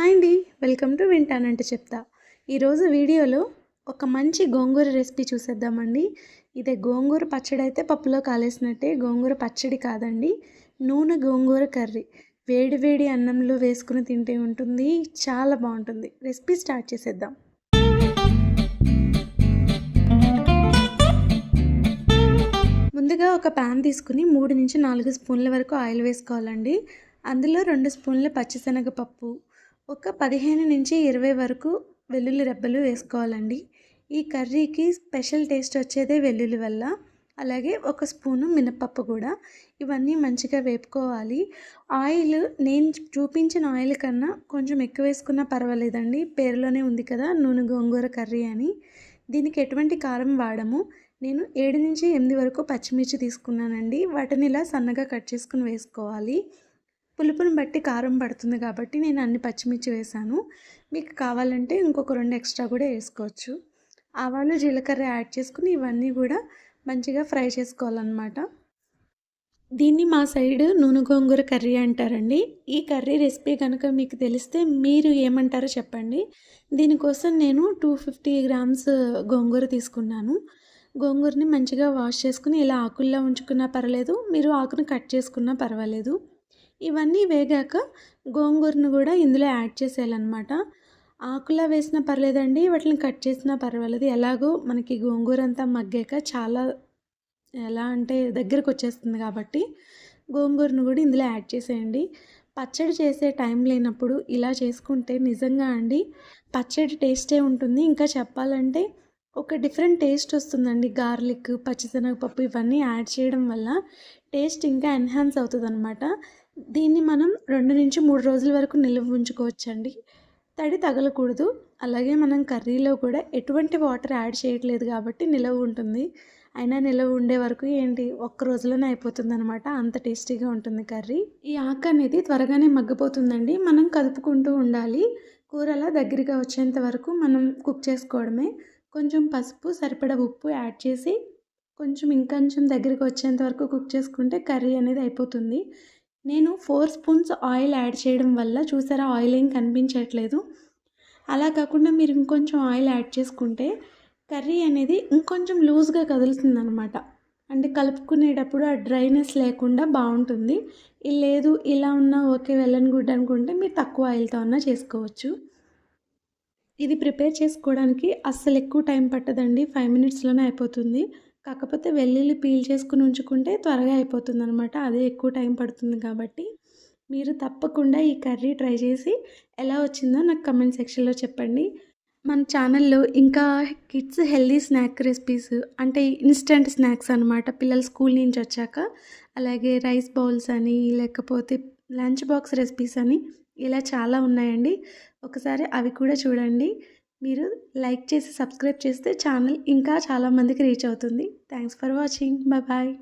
Hi అండి. Welcome to వింటానంటే చెప్తా. ఈరోజు వీడియోలో ఒక మంచి గోంగూర రెసిపీ చూసేద్దామండి. ఇదే గోంగూర పచ్చడి అయితే పప్పులో కాలేసినట్టే గోంగూర పచ్చడి కాదండి నూనె గోంగూర కర్రీ. వేడి వేడి అన్నంలో వేసుకుని తింటే ఉంటుంది చాలా బాగుంటుంది. రెసిపీ స్టార్ట్ చేసేద్దాం. ముందుగా ఒక ప్యాన్ తీసుకుని మూడు నుంచి నాలుగు స్పూన్ల వరకు ఆయిల్ వేసుకోవాలండి. అందులో రెండు స్పూన్ల పచ్చిశనగపప్పు ఒక పదిహేను నుంచి ఇరవై వరకు వెల్లుల్లి రెబ్బలు వేసుకోవాలండి. ఈ కర్రీకి స్పెషల్ టేస్ట్ వచ్చేదే వెల్లుల్లి వల్ల. అలాగే ఒక స్పూను మినపప్పు కూడా. ఇవన్నీ మంచిగా వేపుకోవాలి. ఆయిల్ నేను చూపించిన ఆయిల్ కన్నా కొంచెం ఎక్కువ వేసుకున్నా పర్వాలేదండి. పేరులోనే ఉంది కదా నూనె గోంగూర కర్రీ అని. దీనికి ఎటువంటి కారం వాడము. నేను ఏడు నుంచి ఎనిమిది వరకు పచ్చిమిర్చి తీసుకున్నానండి. వాటిని ఇలా సన్నగా కట్ చేసుకుని వేసుకోవాలి. పులుపుని బట్టి కారం పడుతుంది కాబట్టి నేను అన్ని పచ్చిమిర్చి వేసాను. మీకు కావాలంటే ఇంకొక రెండు ఎక్స్ట్రా కూడా వేసుకోవచ్చు. ఆవాలు జీలకర్ర యాడ్ చేసుకుని ఇవన్నీ కూడా మంచిగా ఫ్రై చేసుకోవాలన్నమాట. దీన్ని మా సైడ్ నూనె గోంగూర కర్రీ అంటారండి. ఈ కర్రీ రెసిపీ కనుక మీకు తెలిస్తే మీరు ఏమంటారో చెప్పండి. దీనికోసం నేను టూ ఫిఫ్టీ గ్రామ్స్ గోంగూర తీసుకున్నాను. గోంగూరని మంచిగా వాష్ చేసుకుని ఇలా ఆకుల్లో ఉంచుకున్నా పర్వాలేదు. మీరు ఆకును కట్ చేసుకున్నా పర్వాలేదు. ఇవన్నీ వేగాక గోంగూరను కూడా ఇందులో యాడ్ చేసేయాలన్నమాట. ఆకులా వేసినా పర్లేదండి వాటిని కట్ చేసినా పర్వాలేదు. ఎలాగో మనకి గోంగూర అంతా మగ్గాక చాలా ఎలా అంటే దగ్గరకు వచ్చేస్తుంది కాబట్టి గోంగూరను కూడా ఇందులో యాడ్ చేసేయండి. పచ్చడి చేసే టైం లేనప్పుడు ఇలా చేసుకుంటే నిజంగా అండి పచ్చడి టేస్టే ఉంటుంది. ఇంకా చెప్పాలంటే ఒక డిఫరెంట్ టేస్ట్ వస్తుందండి. గార్లిక్ పచ్చిశనగపప్పు ఇవన్నీ యాడ్ చేయడం వల్ల టేస్ట్ ఇంకా ఎన్హాన్స్ అవుతుంది అనమాట దీన్ని మనం రెండు నుంచి మూడు రోజుల వరకు నిల్వ ఉంచుకోవచ్చండి. తడి తగలకూడదు. అలాగే మనం కర్రీలో కూడా ఎటువంటి వాటర్ యాడ్ చేయట్లేదు కాబట్టి నిలవ ఉంటుంది. అయినా నిలవ ఉండే వరకు ఏంటి ఒక్క రోజులోనే అయిపోతుంది అనమాట అంత టేస్టీగా ఉంటుంది కర్రీ. ఈ ఆకు అనేది త్వరగానే మగ్గిపోతుందండి. మనం కదుపుకుంటూ ఉండాలి. కూర అలా దగ్గరగా వచ్చేంత వరకు మనం కుక్ చేసుకోవడమే. కొంచెం పసుపు సరిపడా ఉప్పు యాడ్ చేసి కొంచెం ఇంకొంచెం దగ్గరికి వచ్చేంత వరకు కుక్ చేసుకుంటే కర్రీ అనేది అయిపోతుంది. నేను ఫోర్ స్పూన్స్ ఆయిల్ యాడ్ చేయడం వల్ల చూసారా ఆయిల్ ఏం కనిపించట్లేదు. అలా కాకుండా మీరు ఇంకొంచెం ఆయిల్ యాడ్ చేసుకుంటే కర్రీ అనేది ఇంకొంచెం లూజ్గా కదులుతుంది అనమాట అంటే కలుపుకునేటప్పుడు ఆ డ్రైనెస్ లేకుండా బాగుంటుంది. లేదు ఇలా ఉన్నా ఓకే వెళ్ళని గుడ్ అనుకుంటే మీరు తక్కువ ఆయిల్తో అన్నా చేసుకోవచ్చు. ఇది ప్రిపేర్ చేసుకోవడానికి అస్సలు ఎక్కువ టైం పట్టదండి. ఫైవ్ మినిట్స్లోనే అయిపోతుంది. కాకపోతే వెల్లుల్లి పీల్ చేసుకుని ఉంచుకుంటే త్వరగా అయిపోతుంది అనమాట అదే ఎక్కువ టైం పడుతుంది కాబట్టి. మీరు తప్పకుండా ఈ కర్రీ ట్రై చేసి ఎలా వచ్చిందో నాకు కమెంట్ సెక్షన్లో చెప్పండి. మన ఛానల్లో ఇంకా కిడ్స్ హెల్దీ స్నాక్ రెసిపీస్ అంటే ఇన్స్టెంట్ స్నాక్స్ అనమాట పిల్లలు స్కూల్ నుంచి వచ్చాక. అలాగే రైస్ బౌల్స్ అని లేకపోతే లంచ్ బాక్స్ రెసిపీస్ అని ఇలా చాలా ఉన్నాయండి. ఒకసారి అవి కూడా చూడండి. మీరు లైక్ చేసి సబ్స్క్రైబ్ చేస్తే ఛానల్ ఇంకా చాలామందికి రీచ్ అవుతుంది. Thanks for watching bye bye